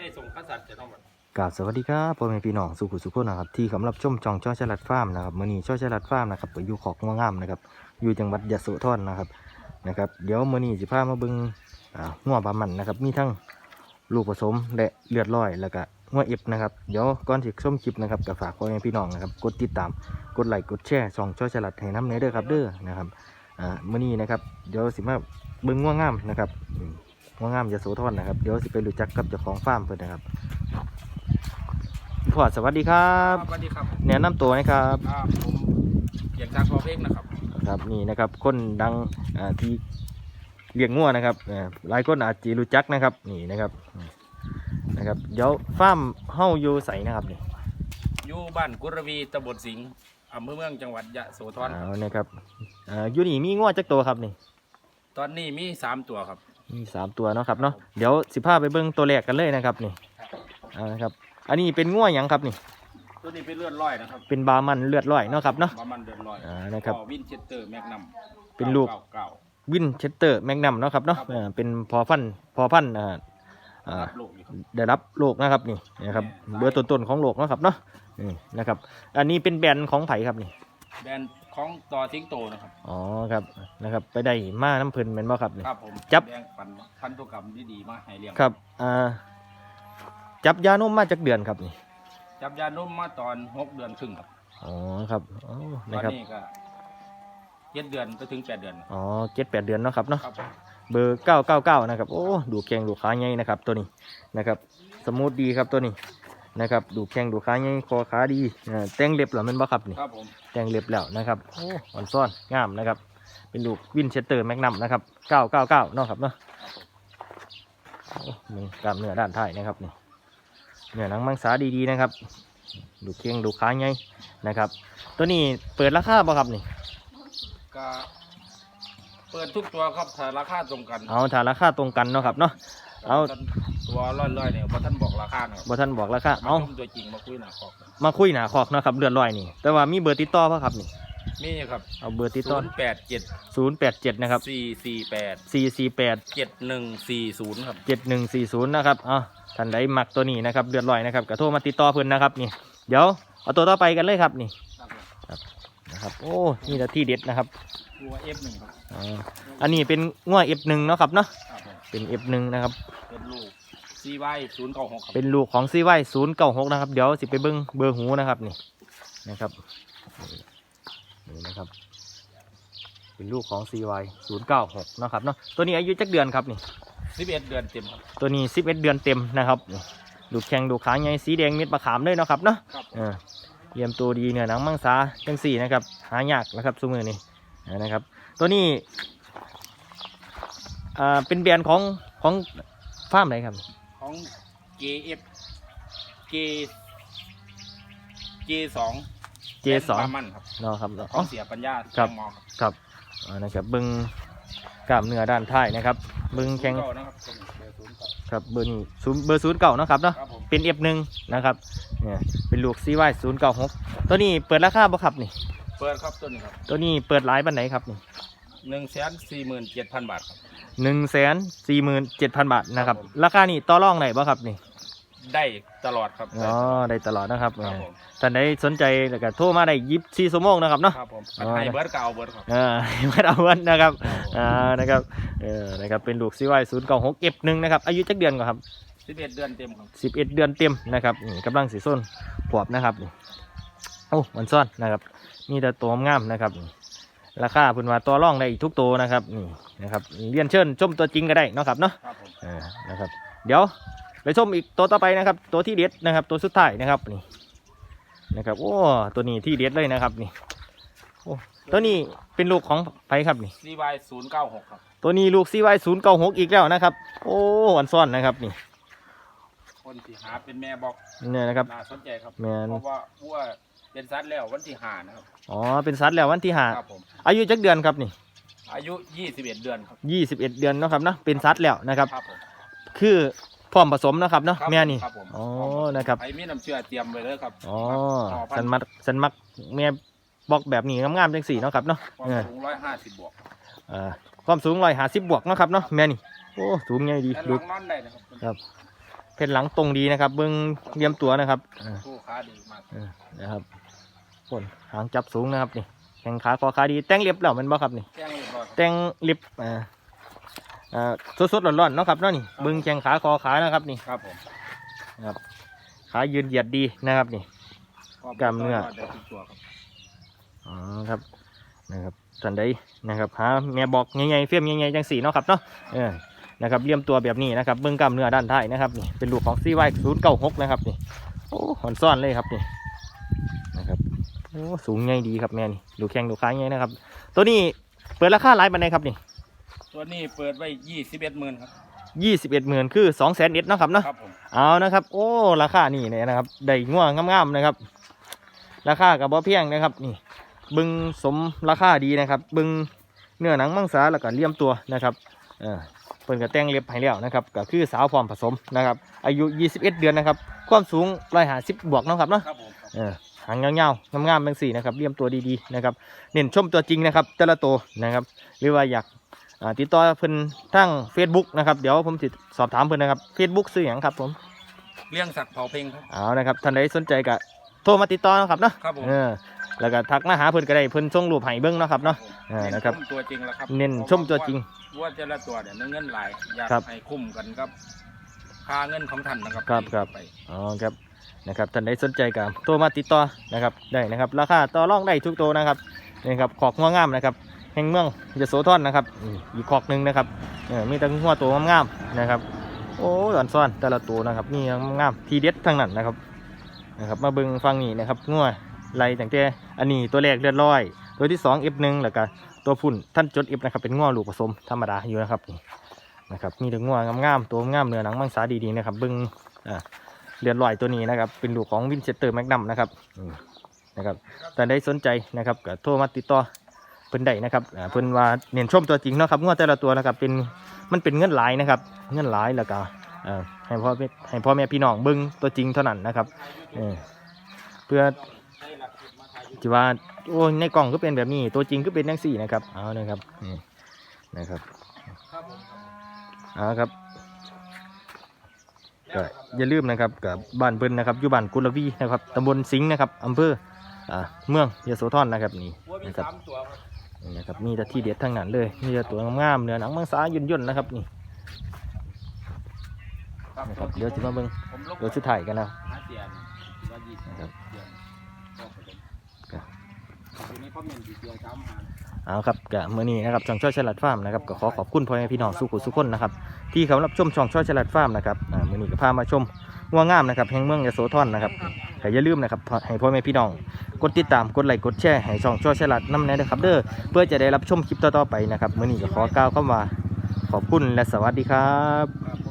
ได้ส่งข้าสัตว์จะต้องแบบกราบสวัสดีครับพ่อแม่พี่น้องสุขุสุขคนนะครับที่กำลังชมจองจ้อชลัดฟาร์มนะครับมื้อนี้จ้อชลัดฟาร์มนะครับอยู่ขอกงวงามนะครับอยู่จังหวัดยะโสธรนะครับนะครับ เดี๋ยวมื้อนี้สิพามาเบิ่งอ่างัวบามันนะครับ มีทั้งลูกผสมและเลือดลอยแล้วก็งัวเอฟนะครับเดี๋ยวก่อนสิชมคลิปนะครับก็ฝากพ่อแม่พี่น้องนะครับกดติดตามกดไลค์กดแชร์ช่องจ้อชลัดให้น้ำเนื้อเด้อครับเด้อนะครับอ่ามื้อนี้นะครับเดี๋ยวสิมาเบิ่งงัวงามนะครับ อืมงัวงามยะโสธรนะครับ เดี๋ยวสิไปรู้จักกับเจ้าของฟาร์มเพิ่นนะครับพอดสวัสดีครับสวัสดีครับแนะนำตัวนะครับ อ่าผมเกียรติศักดิ์พอเพกนะครับ ครับนี่นะครับคนดังอ่าที่เลี้ยงงัวนะครับอ่าหลายคนอาจจะรู้จักนะครับนี่นะครับนะครับเดี๋ยวฟาร์มเฮาอยู่ใสนะครับนี่อยู่บ้านกุรวีตำบลสิงห์อำเภอเมืองจังหวัดยะโสธร เอานะครับอ่าอยู่นี่มีงัวจักตัวครับนี่ตอนนี้มีสามตัวครับ มีสามตัวเนาะครับเนาะเดี๋ยวสิพาไปเบิ่งตัวแรกกันเลยนะครับนี่เอานะครับ อันนี้เป็นงัวหยังครับนี่ ตัวนี้เป็นเลือดร้อยนะครับเป็นบามันเลือดร้อยเนาะครับเนาะประมาณเดือนร้อยอ่านะครับก็วินเชสเตอร์แมกนัมเป็นลูก เก่าเก่าวินเชสเตอร์แมกนัมเนาะครับเนาะครับผมอ่าเป็นพอพันธุ์พอพันธุ์อ่าๆอ่า รับลูกอยู่ครับ ได้รับโลกนะครับนี่นะครับแม่เบอร์ต้นๆของโลกเนาะครับเนาะนี่นะครับ อันนี้เป็นแบรนด์ของไผ่ครับนี่แบรนด์ของต่อทิ้งโตนะครับอ๋อครับนะครับ ไปได้มาน้ำเพลินเป็นบ่ครับนี่ ครับผมจับแบงปันพันธุกรรมที่ดีมากให้เลี้ยงครับอ่าจับยานมมาจากเดือนครับนี่จับยานุ่มมาตอนหกเดือนครึ่งครับอ๋อครับอ๋อตนะอนครับนี้ก็เจ็ดเดือนไปถึงแปดเดือนอ๋อเจ็ดแปดเดือนเนาะครับเนาะ ครับผมเบอร์เก้าเก้าเก้านะครับ โอ้ ดูแข้งดูขาใหญ่นะครับ ตัวนี้ นะครับ สมูทดีครับตัวนี้ นะครับดูแข้งดูขาใหญ่คอขาดีอ่าแต่งเล็บเหรอแมันบ่ครับนี่ครับผมแต่งเล็บแล้วนะครับโอ้อ่อนซ่อนงามนะครับ เป็นลูกวินเชสเตอร์แมกนัมนะครับ999เนาะครับเนาะครับผมโอ้มีกล้ามเนื้อด้านท้ายนะครับนี่เนื้อหนังมังสาดีๆนะครับดูเคียงดูขาใหญ่นะครับ ตัวนี้เปิดราคาบ่ครับนี่ก็เปิดทุกตัวครับถ้าราคาตรงกัน เอาถ้าราคาตรงกันเนาะครับเนาะ เอาตัวร้อยๆเนี่ยพอท่านบอกราคานะครับบ่ท่านบอกราคามาเอาชมตัวจริงมาคุยหน้าคอกมาคุยหนาคอกเนาะครับเลือดลอยนี่ แต่ว่ามีเบอร์ติดต่อป่ะครับนี่มีครับเอาเบอร์ติดศูต่อนย์แปดเจ็ด087นะครับสี่สี่แปด448เจ็ดหนึ่งสี่ศูนย์ครับ7140นะครับเอาท่านใดมักตัวนี้นะครับเลือดลอยนะครับก็โทรมาติดต่อเพิ่นนะครับนี่ เดี๋ยวเอาตัวต่อไปกันเลยครับนี่นะครับโอ้นี่ละที่เด็ดนะครับตัวเอฟหนึ่งครับอ่าอันนี้เป็นง่ว F1 เนาะครับเนาะครับผม เป็น F1 นะครับ เป็นลูกซีไวศูนย์เก้าหกครับเป็นลูกของ CY 096นะครับ เดี๋ยวสิไปเบิ้งเบอร์หูนะครับนี่นะครับนี่นี่นะครับ เป็นลูกของ CY 096เนาะครับเนาะตัวนี้อายุจักเดือนครับนี่ สิบเอ็ดเดือนเต็มครับ ตัวนี้ 11 เดือนเต็มนะครับนี่ดูแข็งดูขาใหญ่สีแดงเม็ดมะขามเลยเนาะครับเนาะครับ เออเยี่ยมตัวดีเนื้อหนังมังสาจังสี่นะครับหายากนะครับสมือนี่นะครับ ตัวนี้ อ่าเป็นแบรนด์ของของฟาร์มไหนครับ ของ JF J J สอง J2 ปามันครับเนาะครับเนาะ ขอ๋อองเสียปัญญาครับ แตงโมครับครับอ่านะครับเบิ้งกล้ามเนื้อด้านท้ายนะครับ เบิ้งแข้งศูนย์เก้านะครับเบอร์ศูนย์เก้าครับเบอร์นี้ศูนย์เบอร์ศูนย์เก่านาะครับเนาะ ครับผมเป็น F1 นะครับ เนี่ย เป็นลูก CY 096ตัวนี้เปิดราคาบ่ครับนี่ เปิดครับตัวนี้ครับตัวนี้เปิดหลายปันไหนครับนี่หนึ่งแสนสี่หมื่นเจ็ดพันบาทครับ หนึ่งแสนสี่หมื่นเจ็ดพันบาทนะครับ ครับผม ราคานี่ต่อรองไหนบ่ครับนี่ได้ตลอดครับอ๋อได้ตลอดนะครับครับผมท่านใดสนใจแล้วก็โทรมาได้ยิบซีสมงนะครับเนาะ ครับผมอ๋อให้เบิร์ดก็เอาเบิร์ดครับเออไม่เอาวันนะครับครับผมอ่านะครับเออนะครับเป็นลูกซีไวศูนย์เก้าหกเอฟหนึ่งนะครับอายุจักเดือนก่อนครับ สิบเอ็ดเดือนเต็มครับ สิบเอ็ดเดือนเต็มนะครับนี่กำลังสีส้นขวบนะครับนี่โอ้มันซ่อนนะครับ มีแต่ตัวงามนะครับนี่ ราคาเพิ่นว่าตัวร่องได้อีกทุกตัวนะครับนี่นะครับเรียนเชิญชมตัวจริงก็ได้เนาะครับเนาะครับผมอ่านะครับ เดี๋ยวไปชมอีกตัวต่อไปนะครับ ตัวที่เด็ดนะครับ ตัวสุดท้ายนะครับนี่นะครับโอ้ตัวนี้ที่เด็ดเลยนะครับนี่โอ้ตัวนี้เป็นลูกของไผครับนี่ซีวายศูนย์เก้าหกครับตัวนี้ลูก CY 0 9 6อีกแล้วนะครับ โอ้อันซ่อนนะครับนี่คนที่หาเป็นแม่บอกเนี่ยนะครับ น่าสนใจครับแม่น เพราะว่าวัว เป็นซัดแล้ววันที่หานะครับอ๋อเป็นสัตว์แล้ววันที่ห้าครับผมอายุจักเดือนครับนี่อายุยี่สิบเอ็ดเดือนครับยี่สิบเอ็ดเดือนเนาะครับเนาะเป็นสัตว์แล้วนะครับ ครับผมคือพร้อมผสมนะครับเนาะครับแม่นี่ครับผมอ๋อนะครับไอ้มีน้ำเชื่อเตรียมไว้เลยครับอ๋อครับสันมักสันมักแม่บอกแบบนี้งามๆจังสี่เนาะครับเนาะความเออสูงร้อยห้าสิบบวกอ่าความสูงร้อยห้าสิบบวกเนาะครับเนาะแม่นี่โอ้สูงใหญ่ดีและหดูลังนอนได้นะครับครับเพชรหลังตรงดีนะครับเบิ้งเลียมตัวนะครับเออผู้ค้าดีมากเออนะครับ ผลหางจับสูงนะครับนี่แข้งขาคอขาดีแต่งเรียบแล้วแมันบ่ครับนี่ แจ้งเรียบร้อยแต่งลิบอ่าอ่าสดๆร้อนๆเนาะครับเนาะนี่เบิ้งแข้งขาคอขานะครับนี่ครับผมนะครับขายืนเหยียดดีนะครับนี่ กล้ามเนื้อ ได้ทุกตัวครับอ๋อครับนะครับท่านใดนะครับหาแม่บอกใหญ่ๆเฟี้ยมใหญ่ๆจังสี่เนาะครับเนาะเออนะครับเลี่ยมตัวแบบนี้นะครับเบื้องกล้ามเนื้อด้านท้ายนะครับนี่เป็นลูกของซีไวศูนย์เก้าหกนะครับนี่โอ้หอนซ่อนเลยครับนี่นะครับ โอ้สูงใหญ่ดีครับแม่นี่ดูแข้งดูขาใหญ่นะครับ ตัวนี้เปิดราคาหลายปันไดครับนี่ตัวนี้เปิดไว้ยี่สิบเอ็ดหมื่นครับยี่สิบเอ็ดหมื่นคือสองแสนเอ็ดนาะครับเนาะครับผมเอานะครับ โอ้ราคานี่เนี่ยนะครับได้ง่วงงามๆนะครับ ราคากับบ่เพียงนะครับ นี่ บึงสมราคาดีนะครับ บึงเนื้อหนังมังสาแล้วก็เลี่ยมตัวนะครับ เออเพิ่นก็แต่งเล็บให้แล้วนะครับก็คือสาวพร้อมผสมนะครับอายุ 21 เดือนนะครับความสูง150บวกเนาะครับเนาะครับผมครับเออหางเงาๆงามๆเป็นสี่นะครับเลี่ยมตัวดีๆนะครับเน้นชมตัวจริงนะครับแต่ละตัวนะครับหรือว่าอยากอ่าติดต่อเพิ่นทั้ง Facebook นะครับเดี๋ยวผมติดสอบถามเพิ่นนะครับ Facebook ซื้อหยังครับผมเลี้ยงสักดิ์เผาเพ่งครับเอานะครับท่านใดสนใจก็โทรมาติดต่อนะครับเนาะครับผมเออ แล้วก็ทักมาหาเพิ่นก็ได้เพิ่นส่งรูปให้เบิ่งเนาะครับเนาะเออนะครับเชมตัวจริงแล้วครับเน้นชมตัวจริงว่าแต่ละตัวเนี่ยเงินหลายอยากครับให้คุ้มกันครับค่าเงินของท่านนะครับครับครับ ไปอ๋อครับนะครับท่านใดสนใจก็โทรมาติดต่อนะครับได้นะครับ ราคาต่อรองได้ทุกตัวนะครับนี่ครับขอกงัวงามนะครับ แห่งเมืองยโสธรนะครับอืมอีกขอกหนึ่งนะครับเออมีแต่งัวตัวงามๆนะครับ โอ้หลอนซ่อนแต่ละตัวนะครับนี่งามๆทีเด็ดทั้งนั้นนะครับนะครับ มาเบิ่งฟังนี่นะครับงัว ไล่ตั้งแต่อันนี้ตัวแรกเลือดร้อย ตัวที่สอง F1 แล้วก็ตัวพุ่นท่านจด F นะครับเป็นงัวลูกผสมธรรมดาอยู่นะครับนี่นะครับมีแต่งัวงามๆตัวงามเนื้อหนังมังสาดีๆนะครับบิ่งอ่าเลือดลอยตัวนี้นะครับเป็นลูกของวินเชสเตอร์แมกนัมนะครับนะครับแต่ได้สนใจนะครับก็โทรมาติดต่อเพิ่นได้นะครับเพิ่นว่าเน้นชมตัวจริงเนาะครับงัวแต่ละตัวนะครับเป็นมันเป็นเงินหลายนะครับเงินหลายแล้วก็อ่อให้พ่อแม่ให้พ่อแม่พี่น้องเบิ่งตัวจริงเท่านั้นนะครับเออเพื่อ ที่ว่าโอ้ยในกล่องก็เป็นแบบนี้ ตัวจริงก็เป็นทั้งสี่นะครับ เอานะครับนี่นะครับครับผมเอาครับก็อย่าลืมนะครับกับบ้านเพิ่นนะครับอยู่บ้านกุลวีนะครับตำบลสิงห์นะครับอำเภออ่าเมืองยโสธรนะครับนี่วัวมีนะครับสามตัวครับนี่นะครับมีแต่ที่เด็ดทั้งนั้นเลยมีแต่ตัวงามๆเนื้อหนังมังสาย่นๆนะครับนี่ครับนะครับเดี๋ยวจะมาเบิ่งผมลงตัวสุดท้ายกันนะหาเสียนว่ายี่สิบนะครับเดือนก็ผสมครับ อยู่ในคอมเมนต์ที่เดียวจำมาเอาครับกับมื่อนี้นะครับช่องช่อยฉลาดฟาร์มนะครับก็ขอขอบคุณพ่อแม่พี่น้องสุขุสุขคนนะครับที่เขารับชมช่องช่อยฉลาดฟาร์มนะครับอ่ามื่อนี้ก็พามาชมวัวงามนะครับแห่งเมืองยโสธรนะครับก็อย่าลืมนะครับให้พ่อแม่พี่น้องกดติดตามกดไลค์กดแชร์ให้ช่องช่อยฉลาดน้ำแน่นะครับเด้อเพื่อจะได้รับชมคลิปต่อๆไปนะครับมื่อนี้ก็ขอกล่าวคำว่าขอบคุณและสวัสดีครับ